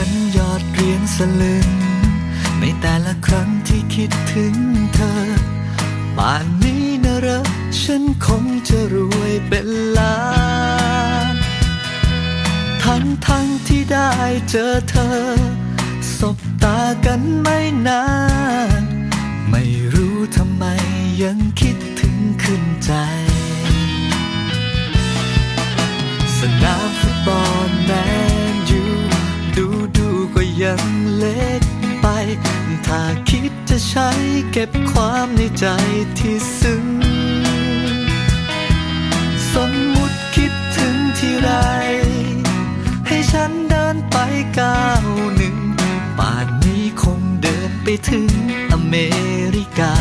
ันยอดเรียนสลึง ในแต่ละครั้งที่คิดถึงเธอ ป่านนี้นะเหรอฉันคงจะรวยเป็นล้านทั้งทั้งที่ได้เจอเธอ สบตากันไม่นาน ไม่รู้ทำไมยังคิดถึงขึ้นใจ สนาม เล็กไป ถ้าคิดจะใช้เก็บความในใจที่ซึ้ง สมมุติคิดถึงที่ไร ให้ฉันเดินไปก้าวหนึ่ง ป่านนี้คงเดินไปถึงอเมริกา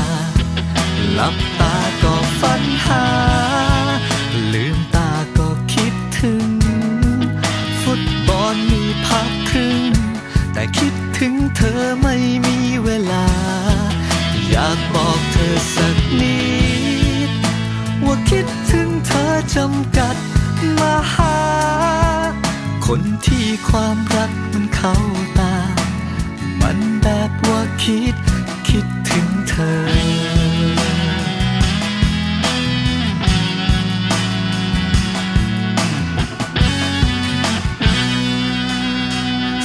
หลับตาก็ฝันหา ลืมตาก็คิดถึง ฟุตบอลมีพักครึ่งแต่คิด ถึงเธอไม่มีเวลา อยากบอกเธอสักนิด ว่าคิดถึงเธอจำกัดมาหา คนที่ความรักมันเข้าตา มันแบบว่าคิดคิด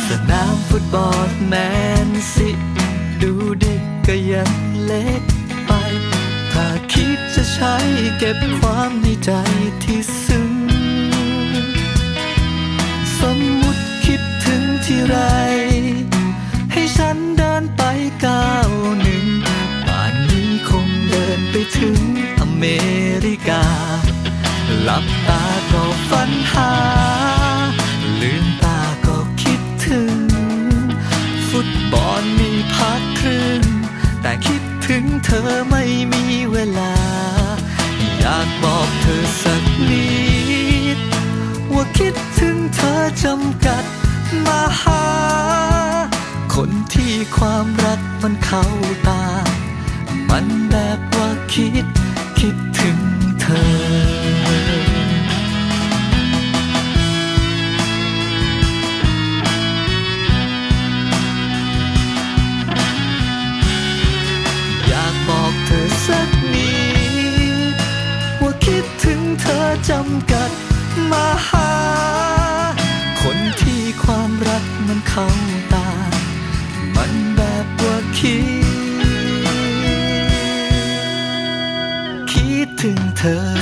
สนามฟุตบอลแมนซิดูดิก็ยังเล็กไป ถ้าคิดจะใช้เก็บความในใจที่ซึ้ง สมมุติคิดถึงที่ไร ให้ฉันเดินไปก้าวหนึ่งป่านนี้คงเดินไปถึงอเมริกา หลับตาก็ฝันหา ถึงเธอไม่มีเวลา อยากบอกเธอสักนิด ว่าคิดถึงเธอจำกัดมาหา คนที่ความรักมันเข้าตา มันแบบว่าคิดคิด จำกัดมาหา คนที่ความรักมันเข้าตา มันแบบว่าคิด คิดถึงเธอ